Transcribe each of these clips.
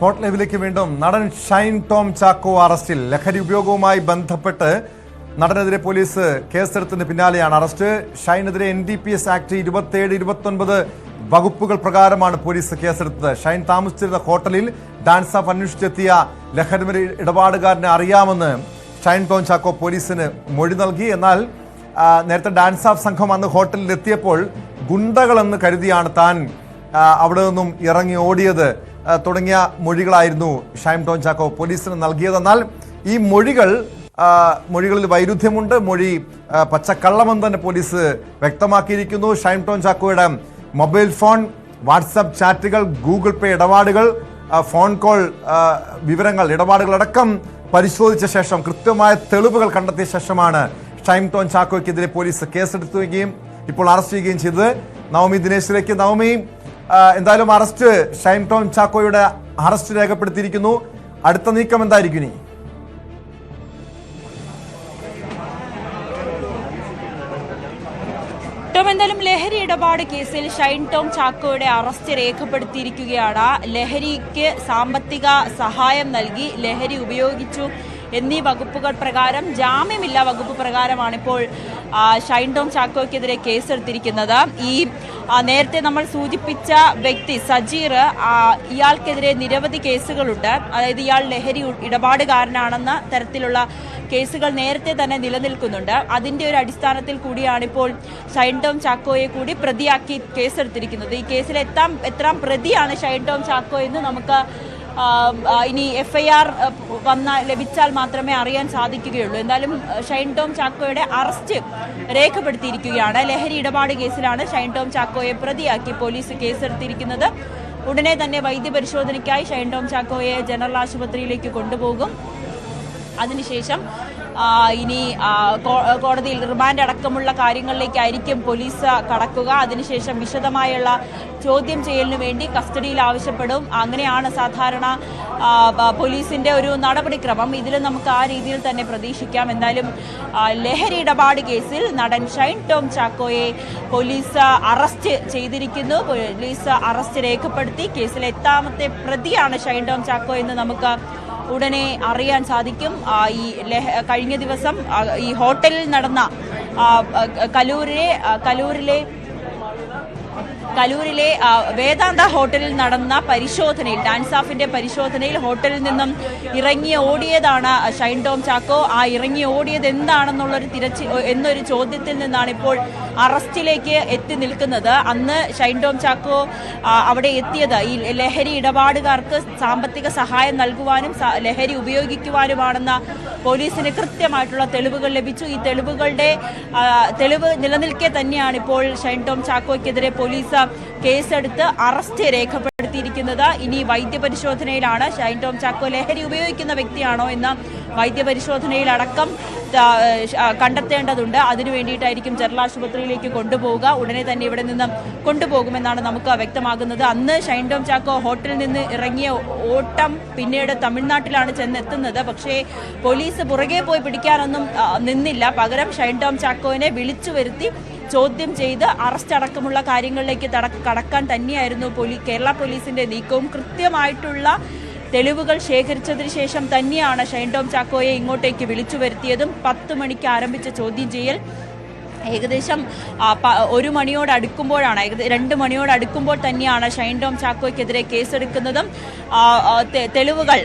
Spot ലൈവിലേക്ക് വീണ്ടും നടൻ ഷൈൻ ടോം ചാക്കോ അറസ്റ്റിൽ. ലഹരി ഉപയോഗവുമായി ബന്ധപ്പെട്ട് നടനെതിരെ പോലീസ് കേസെടുത്തതിന് പിന്നാലെയാണ് arrest. ഷൈനെതിരെ N D P S act ഇരുപത്തിയേഴ് ഇരുപത്തൊൻപത് വകുപ്പുകൾ പ്രകാരമാണ് പോലീസ് കേസെടുത്തത്. ഷൈൻ താമസിച്ചിരുന്ന ഹോട്ടലിൽ ഡാൻസ് ഓഫ് അന്വേഷിച്ചെത്തിയ ലഹരി ഇടപാടുകാരനെ അറിയാമെന്ന് ഷൈൻ ടോം ചാക്കോ പോലീസിന് മൊഴി നൽകി. എന്നാൽ നേരത്തെ ഡാൻസ് ഓഫ് സംഘം അന്ന് ഹോട്ടലിൽ എത്തിയപ്പോൾ ഗുണ്ടകളെന്ന് കരുതിയാണ് താൻ അവിടെ നിന്നും ഇറങ്ങി ഓടിയത്. തുടങ്ങിയ മൊഴികളായിരുന്നു ഷൈം ടോൺ ചാക്കോ പോലീസിന് നൽകിയതെന്നാൽ ഈ മൊഴികൾ മൊഴികളിൽ വൈരുദ്ധ്യമുണ്ട്. മൊഴി പച്ചക്കള്ളമെന്ന് തന്നെ പോലീസ് വ്യക്തമാക്കിയിരിക്കുന്നു. ഷൈം ടോൺ ചാക്കോയുടെ മൊബൈൽ ഫോൺ വാട്സപ്പ് ചാറ്റുകൾ ഗൂഗിൾ പേ ഇടപാടുകൾ ഫോൺ കോൾ വിവരങ്ങൾ ഇടപാടുകളടക്കം പരിശോധിച്ച ശേഷം കൃത്യമായ തെളിവുകൾ കണ്ടെത്തിയ ശേഷമാണ് ഷൈം ടോൺ ചാക്കോയ്ക്കെതിരെ പോലീസ് കേസെടുത്തുകയും ഇപ്പോൾ അറസ്റ്റ് ചെയ്യുകയും ചെയ്തത്. നവമി ദിനേശിലേക്ക്. നവമി എന്തായാലും അറസ്റ്റ് ഷൈൻ ടോം ചാക്കോയുടെ അറസ്റ്റ് രേഖപ്പെടുത്തിയിരിക്കുന്നു. അടുത്ത നീക്കം എന്തായിരിക്കും ഇനി? എന്തായാലും ലഹരി ഇടപാട് കേസിൽ ഷൈൻ ടോം ചാക്കോയുടെ അറസ്റ്റ് രേഖപ്പെടുത്തിയിരിക്കുകയാണ്. ലഹരിക്ക് സാമ്പത്തിക സഹായം നൽകി ലഹരി ഉപയോഗിച്ചു എന്നീ വകുപ്പുകൾ പ്രകാരം ജാമ്യമില്ലാ വകുപ്പ് പ്രകാരമാണ് ഇപ്പോൾ ഷൈൻ ടോം ചാക്കോയ്ക്കെതിരെ കേസെടുത്തിരിക്കുന്നത്. ഈ നേരത്തെ നമ്മൾ സൂചിപ്പിച്ച വ്യക്തി സജീർ ഇയാൾക്കെതിരെ നിരവധി കേസുകളുണ്ട്. അതായത് ഇയാൾ ലഹരി ഇടപാടുകാരനാണെന്ന തരത്തിലുള്ള കേസുകൾ നേരത്തെ തന്നെ നിലനിൽക്കുന്നുണ്ട്. അതിന്റെ ഒരു അടിസ്ഥാനത്തിൽ കൂടിയാണ് ഇപ്പോൾ ഷൈൻ ടോം ചാക്കോയെ കൂടി പ്രതിയാക്കി കേസെടുത്തിരിക്കുന്നത്. ഈ കേസിൽ എത്താം എത്രാം പ്രതിയാണ് ഷൈൻ ടോം ചാക്കോ എന്ന് നമുക്ക് ഇനി എഫ് ഐ ആർ വന്ന ലഭിച്ചാൽ മാത്രമേ അറിയാൻ സാധിക്കുകയുള്ളൂ. എന്തായാലും ഷൈൻ ടോം ചാക്കോയുടെ അറസ്റ്റ് രേഖപ്പെടുത്തിയിരിക്കുകയാണ്. ലഹരി ഇടപാട് കേസിലാണ് ഷൈൻ ടോം ചാക്കോയെ പ്രതിയാക്കി പോലീസ് കേസെടുത്തിരിക്കുന്നത്. ഉടനെ തന്നെ വൈദ്യപരിശോധനയ്ക്കായി ഷൈൻ ടോം ചാക്കോയെ ജനറൽ ആശുപത്രിയിലേക്ക് കൊണ്ടുപോകും. അതിനുശേഷം ഇനി കോടതിയിൽ റിമാൻഡ് അടക്കമുള്ള കാര്യങ്ങളിലേക്കായിരിക്കും പോലീസ് കടക്കുക. അതിനുശേഷം വിശദമായുള്ള ചോദ്യം ചെയ്യലിനു വേണ്ടി കസ്റ്റഡിയിൽ ആവശ്യപ്പെടും. അങ്ങനെയാണ് സാധാരണ പോലീസിന്റെ ഒരു നടപടിക്രമം. ഇതിൽ നമുക്ക് ആ രീതിയിൽ തന്നെ പ്രതീക്ഷിക്കാം. എന്തായാലും ലഹരി ഇടപാട് കേസിൽ നടൻ ഷൈൻ ടോം ചാക്കോയെ പോലീസ് അറസ്റ്റ് ചെയ്തിരിക്കുന്നു. പോലീസ് അറസ്റ്റ് രേഖപ്പെടുത്തി കേസിലെ എട്ടാമത്തെ പ്രതിയാണ് ഷൈൻ ടോം ചാക്കോ എന്ന് നമുക്ക് ഉടനെ അറിയാൻ സാധിക്കും. ഈ കഴിഞ്ഞ ദിവസം ഈ ഹോട്ടലിൽ നടന്ന കലൂരിലെ കലൂരിലെ കലൂരിലെ വേദാന്ത ഹോട്ടലിൽ നടന്ന പരിശോധനയിൽ ഡാൻസ് ഓഫിന്റെ പരിശോധനയിൽ ഹോട്ടലിൽ നിന്നും ഇറങ്ങി ഓടിയതാണ് ഷൈൻ ടോം ചാക്കോ. ആ ഇറങ്ങി ഓടിയത് എന്താണെന്നുള്ളൊരു തിരച്ചിൽ എന്നൊരു ചോദ്യത്തിൽ നിന്നാണ് ഇപ്പോൾ അറസ്റ്റിലേക്ക് എത്തി നിൽക്കുന്നത്. അന്ന് ഷൈൻ ടോം ചാക്കോ അവിടെ എത്തിയത്. ഈ ലഹരി ഇടപാടുകാർക്ക് സാമ്പത്തിക സഹായം നൽകുവാനും ലഹരി ഉപയോഗിക്കുവാനുമാണെന്ന പോലീസിന് കൃത്യമായിട്ടുള്ള തെളിവുകൾ ലഭിച്ചു. ഈ തെളിവുകളുടെ തെളിവ് നിലനിൽക്കെ തന്നെയാണ് ഇപ്പോൾ ഷൈൻ ടോം ചാക്കോയ്ക്കെതിരെ പോലീസ് കേസെടുത്ത് അറസ്റ്റ് രേഖപ്പെടുത്തിയിരിക്കുന്നത്. ഇനി വൈദ്യപരിശോധനയിലാണ്. ഷൈൻ ടോം ചാക്കോ ലഹരി ഉപയോഗിക്കുന്ന വ്യക്തിയാണോ എന്ന് വൈദ്യപരിശോധനയിലടക്കം കണ്ടെത്തേണ്ടതുണ്ട്. അതിനു വേണ്ടിയിട്ടായിരിക്കും ജനറൽ ആശുപത്രിയിലേക്ക് കൊണ്ടുപോവുക. ഉടനെ തന്നെ ഇവിടെ നിന്ന് കൊണ്ടുപോകുമെന്നാണ് നമുക്ക് വ്യക്തമാകുന്നത്. അന്ന് ഷൈൻ ടോം ചാക്കോ ഹോട്ടലിൽ നിന്ന് ഇറങ്ങിയ ഓട്ടം പിന്നീട് തമിഴ്നാട്ടിലാണ് ചെന്നെത്തുന്നത്. പക്ഷേ പോലീസ് പുറകെ പോയി പിടിക്കാനൊന്നും നിന്നില്ല. പകരം ഷൈൻ ടോം ചാക്കോവിനെ വിളിച്ചു വരുത്തി ചോദ്യം ചെയ്ത് അറസ്റ്റ് അടക്കമുള്ള കാര്യങ്ങളിലേക്ക് കടക്കാൻ തന്നെയായിരുന്നു പോലീ കേരള പോലീസിന്റെ നീക്കവും. കൃത്യമായിട്ടുള്ള തെളിവുകൾ ശേഖരിച്ചതിന് ശേഷം തന്നെയാണ് ഷൈൻ ടോം ചാക്കോയെ ഇങ്ങോട്ടേക്ക് വിളിച്ചു വരുത്തിയതും. പത്ത് മണിക്ക് ആരംഭിച്ച ചോദ്യം ചെയ്യൽ ഏകദേശം ഒരു മണിയോട് അടുക്കുമ്പോഴാണ് രണ്ട് മണിയോട് അടുക്കുമ്പോൾ തന്നെയാണ് ഷൈൻ ടോം ചാക്കോയ്ക്കെതിരെ കേസെടുക്കുന്നതും തെളിവുകൾ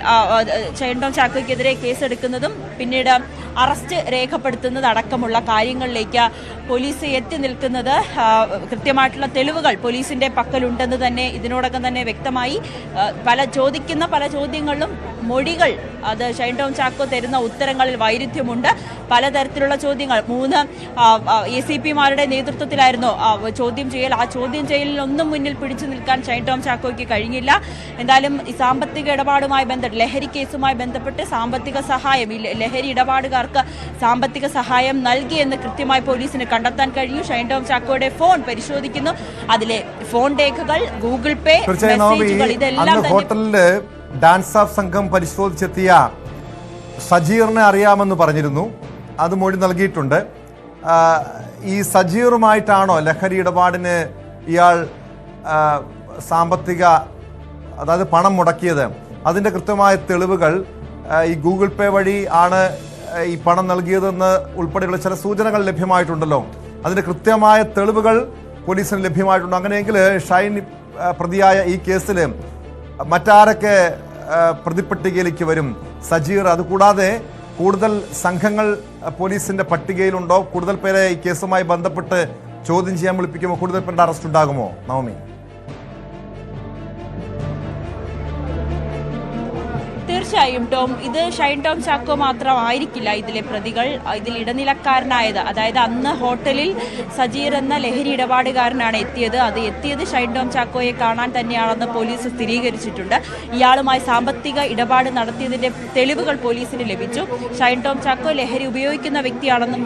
ഷൈൻ ടോം ചാക്കോയ്ക്കെതിരെ കേസെടുക്കുന്നതും പിന്നീട് അറസ്റ്റ് രേഖപ്പെടുത്തുന്നത് അടക്കമുള്ള കാര്യങ്ങളിലേക്ക് പോലീസ് എത്തി നിൽക്കുന്നത് കൃത്യമായിട്ടുള്ള തെളിവുകൾ പോലീസിന്റെ പക്കലുണ്ടെന്ന് തന്നെ ഇതിനോടകം തന്നെ വ്യക്തമായി പല ചോദിക്കുന്ന പല ചോദ്യങ്ങളിലും മൊഴികൾ അത് ഷൈൻ ടോം ചാക്കോ തരുന്ന ഉത്തരങ്ങളിൽ വൈരുദ്ധ്യമുണ്ട്. പലതരത്തിലുള്ള ചോദ്യങ്ങൾ. മൂന്ന് എ സി പിമാരുടെ നേതൃത്വത്തിലായിരുന്നു ചോദ്യം ചെയ്യൽ. ആ ചോദ്യം ചെയ്യലിനൊന്നും മുന്നിൽ പിടിച്ചു നിൽക്കാൻ ഷൈൻ ടോം ചാക്കോയ്ക്ക് കഴിഞ്ഞില്ല. എന്തായാലും ഈ സാമ്പത്തിക ഇടപാടുമായി ബന്ധപ്പെട്ട് ലഹരി കേസുമായി ബന്ധപ്പെട്ട് സാമ്പത്തിക സഹായം ഈ ലഹരി ഇടപാടുകാർക്ക് സാമ്പത്തിക സഹായം നൽകിയെന്ന് കൃത്യമായി പോലീസിന് കണ്ടെത്താൻ കഴിഞ്ഞു. ഷൈൻ ടോം ചാക്കോയുടെ ഫോൺ പരിശോധിക്കുന്നു. അതിലെ ഫോൺ രേഖകൾ ഗൂഗിൾ പേ മെസ്സേജുകൾ ഇതെല്ലാം തന്നെ ഹോട്ടലിൽ ഡാൻസ് ഓഫ് സംഘം പരിശോധിച്ചെത്തിയ സജീറിനെ അറിയാമെന്ന് പറഞ്ഞിരുന്നു. അത് മൊഴി നൽകിയിട്ടുണ്ട്. ഈ സജീറുമായിട്ടാണോ ലഹരി ഇടപാടിന് ഇയാൾ സാമ്പത്തിക അതായത് പണം മുടക്കിയത്? അതിന്റെ കൃത്യമായ തെളിവുകൾ ഈ ഗൂഗിൾ പേ വഴി ആണ് ഈ പണം നൽകിയതെന്ന് ഉൾപ്പെടെയുള്ള ചില സൂചനകൾ ലഭ്യമായിട്ടുണ്ടല്ലോ. അതിന്റെ കൃത്യമായ തെളിവുകൾ പോലീസിന് ലഭ്യമായിട്ടുണ്ട്. അങ്ങനെയെങ്കിൽ ഷൈൻ പ്രതിയായ ഈ കേസിൽ മറ്റാരൊക്കെ പ്രതിപ്പട്ടികയിലേക്ക് വരും. സജീർ അതുകൂടാതെ കൂടുതൽ സംഘങ്ങൾ പോലീസിന്റെ പട്ടികയിലുണ്ടോ? കൂടുതൽ പേരെ ഈ കേസുമായി ബന്ധപ്പെട്ട് ചോദ്യം ചെയ്യാൻ വിളിപ്പിക്കുമോ? കൂടുതൽ പേരുടെ അറസ്റ്റ് ഉണ്ടാകുമോ? നവമി. തീർച്ചയായും ടോം. ഇത് ഷൈൻ ടോം ചാക്കോ മാത്രമായിരിക്കില്ല ഇതിലെ പ്രതികൾ ഇതിൽ ഇടനിലക്കാരനായത്. അതായത് അന്ന് ഹോട്ടലിൽ സജീർ എന്ന ലഹരി ഇടപാടുകാരനാണ് എത്തിയത്. അത് എത്തിയത് ഷൈൻ ടോം ചാക്കോയെ കാണാൻ തന്നെയാണെന്ന് പോലീസ് സ്ഥിരീകരിച്ചിട്ടുണ്ട്. ഇയാളുമായി സാമ്പത്തിക ഇടപാട് നടത്തിയതിന്റെ തെളിവുകൾ പോലീസിന് ലഭിച്ചു. ഷൈൻ ടോം ചാക്കോ ലഹരി ഉപയോഗിക്കുന്ന വ്യക്തിയാണെന്നും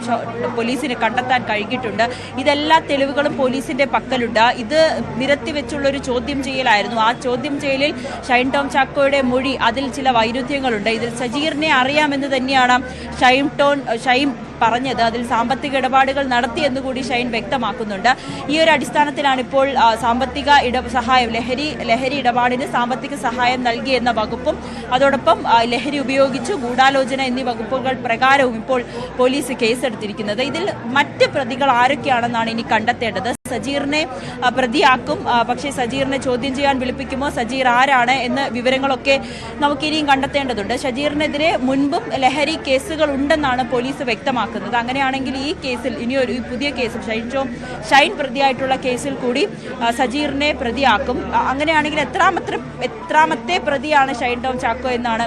പോലീസിന് കണ്ടെത്താൻ കഴിഞ്ഞിട്ടുണ്ട്. ഇതെല്ലാ തെളിവുകളും പോലീസിന്റെ പക്കലുണ്ട്. ഇത് നിരത്തി വെച്ചുള്ള ഒരു ചോദ്യം ചെയ്യലായിരുന്നു. ആ ചോദ്യം ചെയ്യലിൽ ഷൈൻ ടോം ചാക്കോയുടെ മൊഴി അതിൽ ചില വൈരുദ്ധ്യങ്ങളുണ്ട് ഇതിൽ സജീറിനെ അറിയാമെന്ന് തന്നെയാണ് ഷൈം ടോൺ ഷൈം പറഞ്ഞത്. അതിൽ സാമ്പത്തിക ഇടപാടുകൾ നടത്തിയെന്ന് കൂടി ഷൈൻ വ്യക്തമാക്കുന്നുണ്ട്. ഈ ഒരു അടിസ്ഥാനത്തിലാണ് ഇപ്പോൾ സാമ്പത്തിക ഇട സഹായം ലഹരി ലഹരി ഇടപാടിന് സാമ്പത്തിക സഹായം നൽകിയെന്ന വകുപ്പും അതോടൊപ്പം ലഹരി ഉപയോഗിച്ചു ഗൂഢാലോചന എന്നീ വകുപ്പുകൾ പ്രകാരവും ഇപ്പോൾ പോലീസ് കേസെടുത്തിരിക്കുന്നത്. ഇതിൽ മറ്റ് പ്രതികൾ ആരൊക്കെയാണെന്നാണ് ഇനി കണ്ടെത്തേണ്ടത്? സജീറിനെ പ്രതിയാക്കും. പക്ഷേ സജീറിനെ ചോദ്യം ചെയ്യാൻ വിളിപ്പിക്കുമോ? സജീർ ആരാണ് എന്ന് വിവരങ്ങളൊക്കെ നമുക്കിനിയും കണ്ടെത്തേണ്ടതുണ്ട്. സജീറിനെതിരെ മുൻപും ലഹരി കേസുകൾ ഉണ്ടെന്നാണ് പോലീസ് വ്യക്തമാക്കുന്നത്. അങ്ങനെയാണെങ്കിൽ ഈ കേസിൽ ഇനിയൊരു പുതിയ കേസിൽ ഷൈൻ ഷൈൻ പ്രതിയായിട്ടുള്ള കേസിൽ കൂടി സജീറിനെ പ്രതിയാക്കും. അങ്ങനെയാണെങ്കിൽ എത്രാമത്തെ എത്രാമത്തെ പ്രതിയാണ് ഷൈൻ ടോം ചാക്കോ എന്നാണ്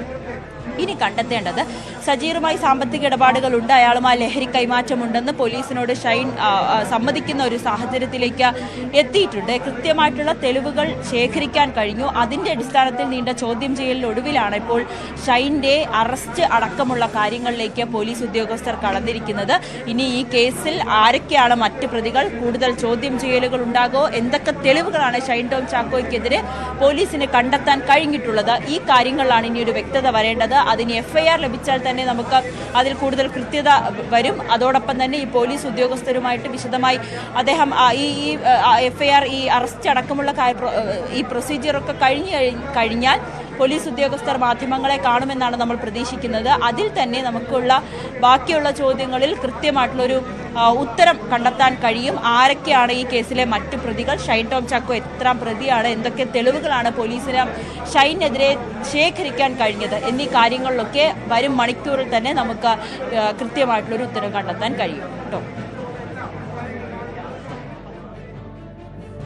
ഇനി കണ്ടെത്തേണ്ടത്. സജീറുമായി സാമ്പത്തിക ഇടപാടുകളുണ്ട് അയാളുമായി ലഹരി കൈമാറ്റമുണ്ടെന്ന് പോലീസിനോട് ഷൈൻ സമ്മതിക്കുന്ന ഒരു സാഹചര്യത്തിലേക്ക് എത്തിയിട്ടുണ്ട്. കൃത്യമായിട്ടുള്ള തെളിവുകൾ ശേഖരിക്കാൻ കഴിഞ്ഞു. അതിന്റെ അടിസ്ഥാനത്തിൽ നീണ്ട ചോദ്യം ചെയ്യലിനൊടുവിലാണ് ഇപ്പോൾ ഷൈന്റെ അറസ്റ്റ് അടക്കമുള്ള കാര്യങ്ങളിലേക്ക് പോലീസ് ഉദ്യോഗസ്ഥർ കടന്നിരിക്കുന്നത്. ഇനി ഈ കേസിൽ ആരൊക്കെയാണ് മറ്റ് പ്രതികൾ? കൂടുതൽ ചോദ്യം ചെയ്യലുകൾ ഉണ്ടാകോ? എന്തൊക്കെ തെളിവുകളാണ് ഷൈൻ ടോം ചാക്കോയ്ക്കെതിരെ പോലീസിന് കണ്ടെത്താൻ കഴിഞ്ഞിട്ടുള്ളത്? ഈ കാര്യങ്ങളിലാണ് ഇനി ഒരു വ്യക്തത വരേണ്ടത്. അതിന് എഫ്ഐആർ ലഭിച്ചാൽ തന്നെ നമുക്ക് അതിൽ കൂടുതൽ കൃത്യത വരും. അതോടൊപ്പം തന്നെ ഈ പോലീസ് ഉദ്യോഗസ്ഥരുമായിട്ട് വിശദമായി അദ്ദേഹം ഈ എഫ്ഐആർ ഈ അറസ്റ്റ് അടക്കമുള്ള ഈ പ്രൊസീജിയറൊക്കെ കഴിഞ്ഞു കഴിഞ്ഞാൽ പോലീസ് ഉദ്യോഗസ്ഥർ മാധ്യമങ്ങളെ കാണുമെന്നാണ് നമ്മൾ പ്രതീക്ഷിക്കുന്നത്. അതിൽ തന്നെ നമുക്കുള്ള ബാക്കിയുള്ള ചോദ്യങ്ങളിൽ കൃത്യമായിട്ടുള്ളൊരു ഉത്തരം കണ്ടെത്താൻ കഴിയും. ആരൊക്കെയാണ് ഈ കേസിലെ മറ്റു പ്രതികൾ? ഷൈൻ ടോം ചാക്കോ എത്ര പ്രതിയാണ്? എന്തൊക്കെ തെളിവുകളാണ് പോലീസിന് ഷൈനെതിരെ ശേഖരിക്കാൻ കഴിഞ്ഞത്? എന്നീ കാര്യങ്ങളിലൊക്കെ വരും മണിക്കൂറിൽ തന്നെ നമുക്ക് കൃത്യമായിട്ടുള്ളൊരു ഉത്തരം കണ്ടെത്താൻ കഴിയും. കേട്ടോ.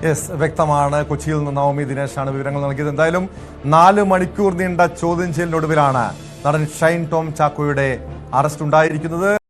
യെസ് വ്യക്തമാണ്. കൊച്ചിയിൽ നിന്ന് നവമി ദിനേശാണ് വിവരങ്ങൾ നൽകിയത്. എന്തായാലും നാല് മണിക്കൂർ നീണ്ട ചോദ്യം ചെയ്യലിനൊടുവിലാണ് നടൻ ഷൈൻ ടോം ചാക്കോയുടെ അറസ്റ്റ് ഉണ്ടായിരിക്കുന്നത്.